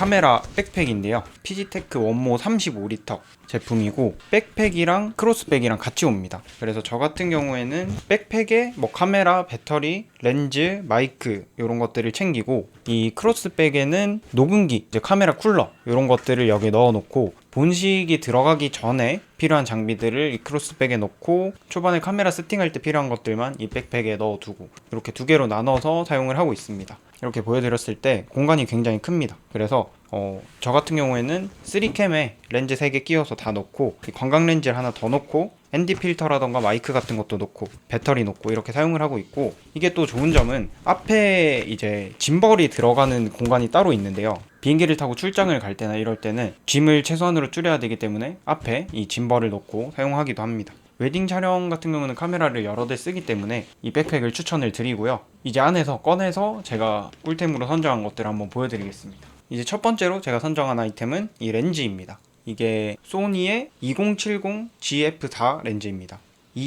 카메라 백팩인데요. 피지테크 원모 35리터 제품이고 백팩이랑 크로스백이랑 같이 옵니다. 그래서 저 같은 경우에는 백팩에 뭐 카메라, 배터리, 렌즈, 마이크 이런 것들을 챙기고 이 크로스백에는 녹음기, 이제 카메라 쿨러 이런 것들을 여기 넣어놓고 본식이 들어가기 전에 필요한 장비들을 이 크로스백에 넣고 초반에 카메라 세팅할 때 필요한 것들만 이 백팩에 넣어두고 이렇게 두 개로 나눠서 사용을 하고 있습니다. 이렇게 보여드렸을 때 공간이 굉장히 큽니다. 그래서 어, 저 같은 경우에는 3캠에 렌즈 3개 끼워서 다 넣고 이 광각 렌즈를 하나 더 넣고 ND 필터라던가 마이크 같은 것도 넣고 배터리 넣고 이렇게 사용을 하고 있고 이게 또 좋은 점은 앞에 이제 짐벌이 들어가는 공간이 따로 있는데요. 비행기를 타고 출장을 갈 때나 이럴 때는 짐을 최소한으로 줄여야 되기 때문에 앞에 이 짐벌을 넣고 사용하기도 합니다. 웨딩 촬영 같은 경우는 카메라를 여러 대 쓰기 때문에 이 백팩을 추천을 드리고요. 이제 안에서 꺼내서 제가 꿀템으로 선정한 것들을 한번 보여드리겠습니다. 이제 첫 번째로 제가 선정한 아이템은 이 렌즈입니다. 이게 소니의 2070 GF4 렌즈입니다.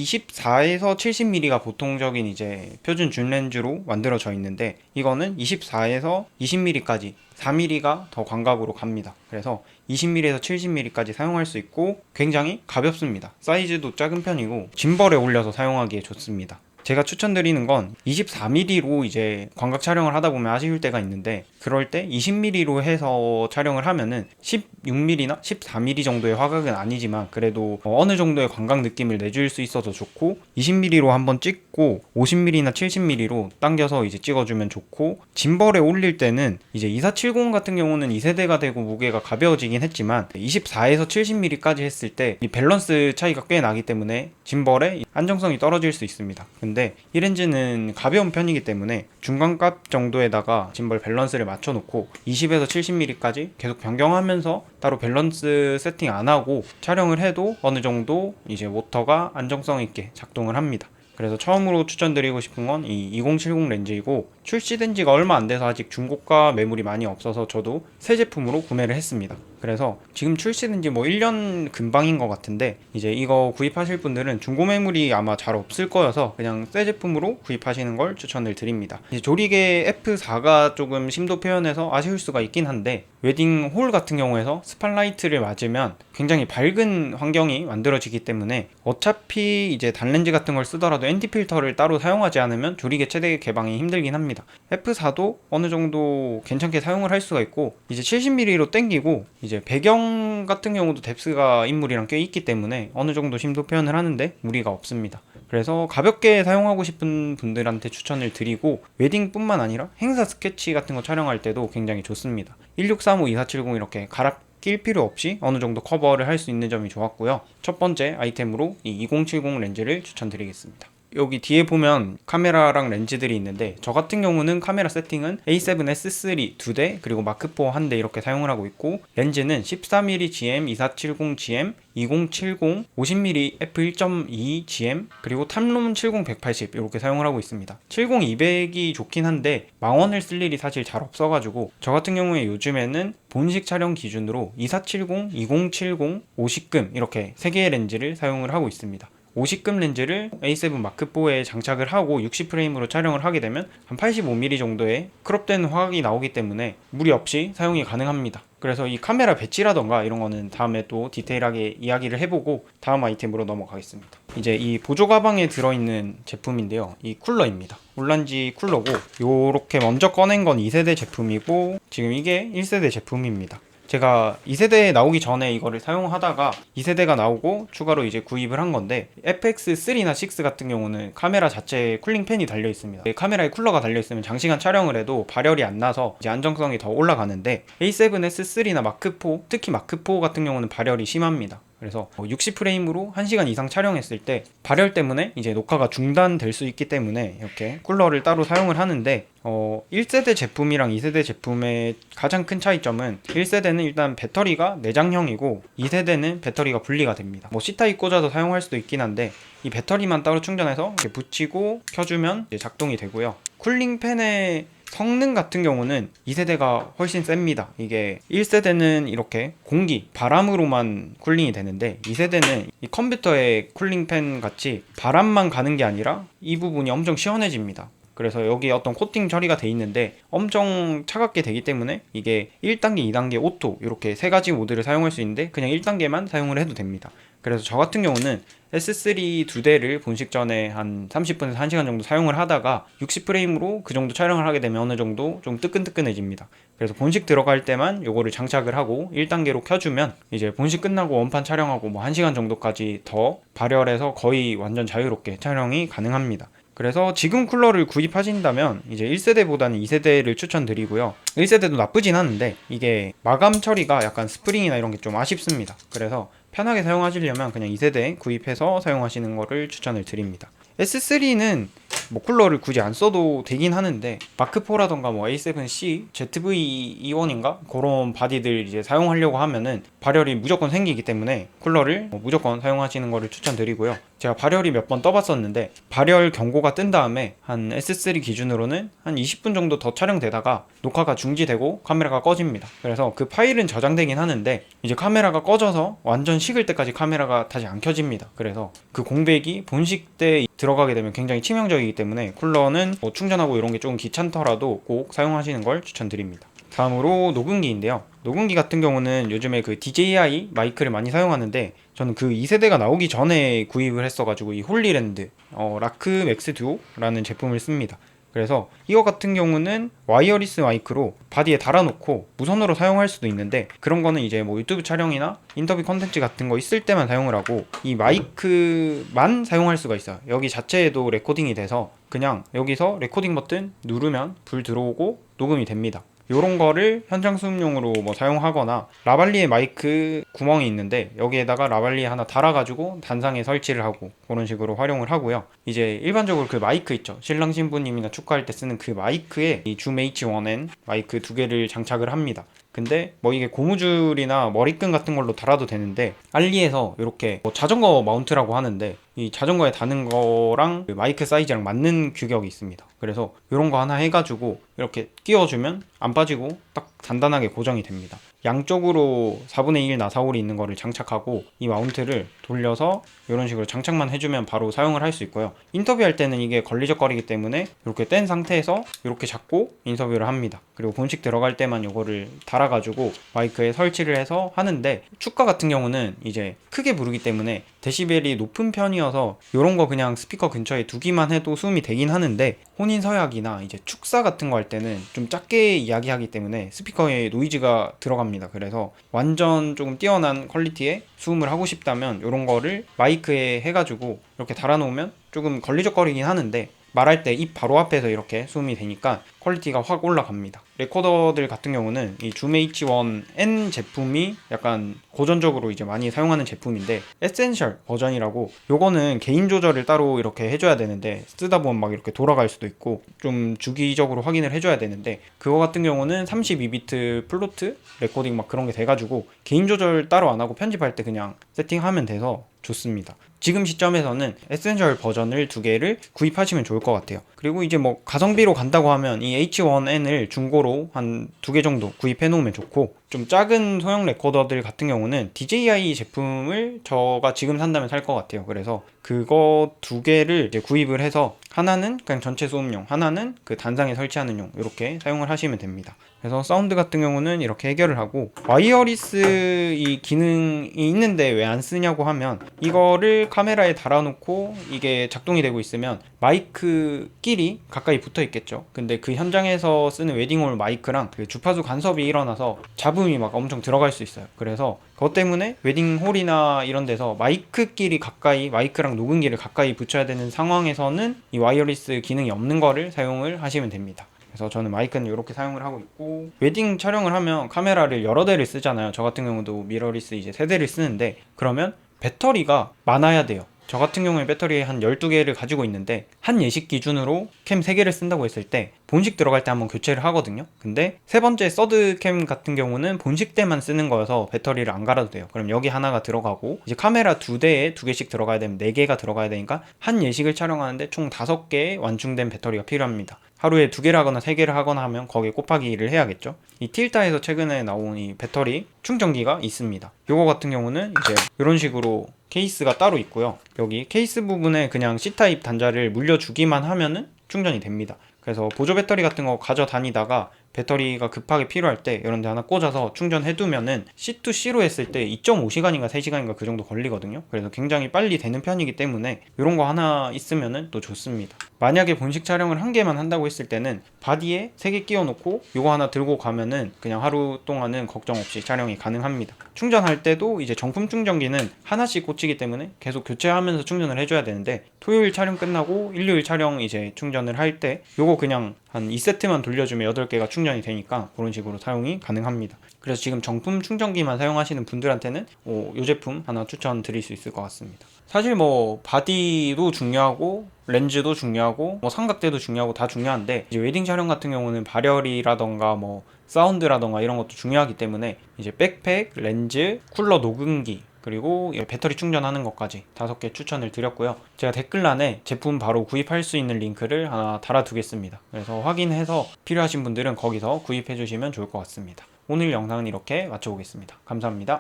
24에서 70mm가 보통적인 이제 표준 줌 렌즈로 만들어져 있는데 이거는 24에서 20mm까지 4mm가 더 광각으로 갑니다. 그래서 20mm에서 70mm까지 사용할 수 있고 굉장히 가볍습니다. 사이즈도 작은 편이고 짐벌에 올려서 사용하기에 좋습니다. 제가 추천드리는 건 24mm로 이제 광각 촬영을 하다 보면 아쉬울 때가 있는데 그럴 때 20mm로 해서 촬영을 하면은 16mm나 14mm 정도의 화각은 아니지만 그래도 어느 정도의 광각 느낌을 내줄 수 있어서 좋고 20mm로 한번 찍고 50mm나 70mm로 당겨서 이제 찍어주면 좋고 짐벌에 올릴 때는 이제 2470 같은 경우는 2세대가 되고 무게가 가벼워지긴 했지만 24에서 70mm까지 했을 때 이 밸런스 차이가 꽤 나기 때문에 짐벌의 안정성이 떨어질 수 있습니다. 근데 이 렌즈는 가벼운 편이기 때문에 중간값 정도에다가 짐벌 밸런스를 맞춰놓고 20에서 70mm까지 계속 변경하면서 따로 밸런스 세팅 안 하고 촬영을 해도 어느 정도 이제 모터가 안정성 있게 작동을 합니다. 그래서 처음으로 추천드리고 싶은 건 이 2070 렌즈이고 출시된 지가 얼마 안 돼서 아직 중고가 매물이 많이 없어서 저도 새 제품으로 구매를 했습니다. 그래서 지금 출시된 지 뭐 1년 근방인 것 같은데 이제 이거 구입하실 분들은 중고 매물이 아마 잘 없을 거여서 그냥 새 제품으로 구입하시는 걸 추천을 드립니다. 조리개 F4가 조금 심도 표현에서 아쉬울 수가 있긴 한데 웨딩 홀 같은 경우에서 스팟라이트를 맞으면 굉장히 밝은 환경이 만들어지기 때문에 어차피 이제 단렌즈 같은 걸 쓰더라도 ND 필터를 따로 사용하지 않으면 조리개 최대 개방이 힘들긴 합니다. F4도 어느 정도 괜찮게 사용을 할 수가 있고 이제 70mm로 땡기고 이제 배경 같은 경우도 뎁스가 인물이랑 꽤 있기 때문에 어느 정도 심도 표현을 하는데 무리가 없습니다. 그래서 가볍게 사용하고 싶은 분들한테 추천을 드리고 웨딩뿐만 아니라 행사 스케치 같은 거 촬영할 때도 굉장히 좋습니다. 1635, 2470 이렇게 갈아 낄 필요 없이 어느 정도 커버를 할 수 있는 점이 좋았고요. 첫 번째 아이템으로 이 2070 렌즈를 추천드리겠습니다. 여기 뒤에 보면 카메라랑 렌즈들이 있는데 저 같은 경우는 카메라 세팅은 A7S3 두대 그리고 마크4 한 대 이렇게 사용을 하고 있고 렌즈는 13mm GM 2470 GM 2070 50mm f1.2 GM 그리고 탐롬 70 180 이렇게 사용을 하고 있습니다. 70 200이 좋긴 한데 망원을 쓸 일이 사실 잘 없어가지고 저 같은 경우에 요즘에는 본식 촬영 기준으로 2470, 2070, 50금 이렇게 3개의 렌즈를 사용을 하고 있습니다 50금 렌즈를 A7 마크4에 장착을 하고 60프레임으로 촬영을 하게 되면 한 85mm 정도의 크롭된 화각이 나오기 때문에 무리 없이 사용이 가능합니다. 그래서 이 카메라 배치라던가 이런 거는 다음에 또 디테일하게 이야기를 해보고 다음 아이템으로 넘어가겠습니다. 이제 이 보조 가방에 들어있는 제품인데요. 이 쿨러입니다. 울란지 쿨러고 요렇게 먼저 꺼낸 건 2세대 제품이고 지금 이게 1세대 제품입니다. 제가 2세대 나오기 전에 이거를 사용하다가 2세대가 나오고 추가로 이제 구입을 한 건데 FX3나 6 같은 경우는 카메라 자체에 쿨링팬이 달려 있습니다. 카메라에 쿨러가 달려 있으면 장시간 촬영을 해도 발열이 안 나서 이제 안정성이 더 올라가는데 A7S3나 마크4 특히 마크4 같은 경우는 발열이 심합니다. 그래서 60프레임으로 1시간 이상 촬영했을 때 발열 때문에 이제 녹화가 중단될 수 있기 때문에 이렇게 쿨러를 따로 사용을 하는데 어 1세대 제품이랑 2세대 제품의 가장 큰 차이점은 1세대는 일단 배터리가 내장형이고 2세대는 배터리가 분리가 됩니다. 뭐 C타입 꽂아서 사용할 수도 있긴 한데 이 배터리만 따로 충전해서 이렇게 붙이고 켜주면 작동이 되고요. 쿨링팬의 성능 같은 경우는 2세대가 훨씬 셉니다. 이게 1세대는 이렇게 공기, 바람으로만 쿨링이 되는데 2세대는 이 컴퓨터의 쿨링팬 같이 바람만 가는 게 아니라 이 부분이 엄청 시원해집니다. 그래서 여기 어떤 코팅 처리가 돼 있는데 엄청 차갑게 되기 때문에 이게 1단계, 2단계, 오토 이렇게 세 가지 모드를 사용할 수 있는데 그냥 1단계만 사용을 해도 됩니다. 그래서 저 같은 경우는 S3 두 대를 본식 전에 한 30분에서 1시간 정도 사용을 하다가 60프레임으로 그 정도 촬영을 하게 되면 어느 정도 좀 뜨끈뜨끈해집니다. 그래서 본식 들어갈 때만 요거를 장착을 하고 1단계로 켜주면 이제 본식 끝나고 원판 촬영하고 뭐 1시간 정도까지 더 발열해서 거의 완전 자유롭게 촬영이 가능합니다. 그래서 지금 쿨러를 구입하신다면 이제 1세대보다는 2세대를 추천드리고요. 1세대도 나쁘진 않은데 이게 마감 처리가 약간 스프링이나 이런 게 좀 아쉽습니다. 그래서 편하게 사용하시려면 그냥 2세대 구입해서 사용하시는 거를 추천을 드립니다. S3는 뭐 쿨러를 굳이 안 써도 되긴 하는데 마크4라던가 뭐 A7C, ZV-E1인가 그런 바디들 이제 사용하려고 하면은 발열이 무조건 생기기 때문에 쿨러를 뭐 무조건 사용하시는 거를 추천드리고요. 제가 발열이 몇 번 떠봤었는데 발열 경고가 뜬 다음에 한 S3 기준으로는 한 20분 정도 더 촬영되다가 녹화가 중지되고 카메라가 꺼집니다. 그래서 그 파일은 저장되긴 하는데 이제 카메라가 꺼져서 완전 식을 때까지 카메라가 다시 안 켜집니다. 그래서 그 공백이 본식 때 들어가게 되면 굉장히 치명적이기 때문에 쿨러는 뭐 충전하고 이런 게 조금 귀찮더라도 꼭 사용하시는 걸 추천드립니다. 다음으로 녹음기인데요. 녹음기 같은 경우는 요즘에 그 DJI 마이크를 많이 사용하는데 저는 그 2세대가 나오기 전에 구입을 했어가지고 이 홀리랜드 어, 라크 맥스 듀오라는 제품을 씁니다. 그래서 이거 같은 경우는 와이어리스 마이크로 바디에 달아놓고 무선으로 사용할 수도 있는데 그런 거는 이제 뭐 유튜브 촬영이나 인터뷰 컨텐츠 같은 거 있을 때만 사용을 하고 이 마이크만 사용할 수가 있어요. 여기 자체에도 레코딩이 돼서 그냥 여기서 레코딩 버튼 누르면 불 들어오고 녹음이 됩니다. 요런 거를 현장 수음용으로 뭐 사용하거나 라발리에 마이크 구멍이 있는데 여기에다가 라발리에 하나 달아가지고 단상에 설치를 하고 그런 식으로 활용을 하고요. 이제 일반적으로 그 마이크 있죠. 신랑 신부님이나 축하할 때 쓰는 그 마이크에 이 줌 H1N 마이크 두 개를 장착을 합니다. 근데 뭐 이게 고무줄이나 머리끈 같은 걸로 달아도 되는데 알리에서 이렇게 뭐 자전거 마운트라고 하는데 이 자전거에 다는 거랑 그 마이크 사이즈랑 맞는 규격이 있습니다. 그래서 이런 거 하나 해가지고 이렇게 끼워주면 안 빠지고 딱 단단하게 고정이 됩니다. 양쪽으로 4분의 1 나사홀이 있는 거를 장착하고 이 마운트를 돌려서 이런 식으로 장착만 해주면 바로 사용을 할 수 있고요. 인터뷰할 때는 이게 걸리적거리기 때문에 이렇게 뗀 상태에서 이렇게 잡고 인터뷰를 합니다. 그리고 본식 들어갈 때만 이거를 달아가지고 마이크에 설치를 해서 하는데 축가 같은 경우는 이제 크게 부르기 때문에 데시벨이 높은 편이어서 이런 거 그냥 스피커 근처에 두기만 해도 수음이 되긴 하는데 혼인 서약이나 이제 축사 같은 거 할 때는 좀 작게 이야기하기 때문에 스피커에 노이즈가 들어갑니다. 그래서 완전 조금 뛰어난 퀄리티의 수음을 하고 싶다면 이런 거를 마이크에 해가지고 이렇게 달아놓으면 조금 걸리적거리긴 하는데 말할 때 입 바로 앞에서 이렇게 수음이 되니까 퀄리티가 확 올라갑니다. 레코더들 같은 경우는 이 줌 H1N 제품이 약간 고전적으로 이제 많이 사용하는 제품인데 에센셜 버전이라고 요거는 개인 조절을 따로 이렇게 해줘야 되는데 쓰다 보면 막 이렇게 돌아갈 수도 있고 좀 주기적으로 확인을 해줘야 되는데 그거 같은 경우는 32비트 플로트 레코딩 막 그런 게 돼가지고 개인 조절 따로 안 하고 편집할 때 그냥 세팅하면 돼서 좋습니다. 지금 시점에서는 에센셜 버전을 두 개를 구입하시면 좋을 것 같아요. 그리고 이제 뭐 가성비로 간다고 하면 이 H1N을 중고로 한 두 개 정도 구입해 놓으면 좋고 좀 작은 소형 레코더들 같은 경우는 DJI 제품을 저가 지금 산다면 살 것 같아요. 그래서 그거 두 개를 이제 구입을 해서 하나는 그냥 전체 소음용, 하나는 그 단상에 설치하는 용 이렇게 사용을 하시면 됩니다. 그래서 사운드 같은 경우는 이렇게 해결을 하고 와이어리스 이 기능이 있는데 왜 안 쓰냐고 하면 이거를 카메라에 달아놓고 이게 작동이 되고 있으면 마이크끼리 가까이 붙어 있겠죠. 근데 그 현장에서 쓰는 웨딩홀 마이크랑 그 주파수 간섭이 일어나서 잡음이 막 엄청 들어갈 수 있어요. 그래서 그것 때문에 웨딩홀이나 이런 데서 마이크끼리 가까이 마이크랑 녹음기를 가까이 붙여야 되는 상황에서는 이 와이어리스 기능이 없는 거를 사용을 하시면 됩니다. 그래서 저는 마이크는 이렇게 사용을 하고 있고 웨딩 촬영을 하면 카메라를 여러 대를 쓰잖아요. 저 같은 경우도 미러리스 이제 세 대를 쓰는데 그러면 배터리가 많아야 돼요. 저 같은 경우에 배터리 한 12개를 가지고 있는데 한 예식 기준으로 캠 3개를 쓴다고 했을 때 본식 들어갈 때 한번 교체를 하거든요. 근데 세 번째 서드 캠 같은 경우는 본식 때만 쓰는 거여서 배터리를 안 갈아도 돼요. 그럼 여기 하나가 들어가고 이제 카메라 두 대에 두 개씩 들어가야 되면 네 개가 들어가야 되니까 한 예식을 촬영하는데 총 다섯 개의 완충된 배터리가 필요합니다. 하루에 두 개를 하거나 세 개를 하거나 하면 거기에 곱하기를 해야겠죠. 이 틸타에서 최근에 나온 이 배터리 충전기가 있습니다. 요거 같은 경우는 이제 이런 식으로 케이스가 따로 있고요. 여기 케이스 부분에 그냥 C타입 단자를 물려주기만 하면은 충전이 됩니다. 그래서 보조 배터리 같은 거 가져다니다가 배터리가 급하게 필요할 때 이런 데 하나 꽂아서 충전해 두면은 C2C로 했을 때 2.5시간인가 3시간인가 그 정도 걸리거든요. 그래서 굉장히 빨리 되는 편이기 때문에 이런 거 하나 있으면은 또 좋습니다. 만약에 본식 촬영을 한 개만 한다고 했을 때는 바디에 세 개 끼워 놓고 이거 하나 들고 가면은 그냥 하루 동안은 걱정 없이 촬영이 가능합니다. 충전할 때도 이제 정품 충전기는 하나씩 꽂히기 때문에 계속 교체하면서 충전을 해줘야 되는데 토요일 촬영 끝나고 일요일 촬영 이제 충전을 할 때 요거 그냥 한 2세트만 돌려주면 8개가 충전이 되니까 그런 식으로 사용이 가능합니다. 그래서 지금 정품 충전기만 사용하시는 분들한테는 어, 이 제품 하나 추천드릴 수 있을 것 같습니다. 사실 뭐 바디도 중요하고 렌즈도 중요하고 뭐 삼각대도 중요하고 다 중요한데 이제 웨딩 촬영 같은 경우는 발열이라던가 뭐 사운드라던가 이런 것도 중요하기 때문에 이제 백팩, 렌즈, 쿨러 녹음기 그리고 이 배터리 충전하는 것까지 다섯 개 추천을 드렸고요. 제가 댓글란에 제품 바로 구입할 수 있는 링크를 하나 달아두겠습니다. 그래서 확인해서 필요하신 분들은 거기서 구입해 주시면 좋을 것 같습니다. 오늘 영상은 이렇게 마쳐보겠습니다. 감사합니다.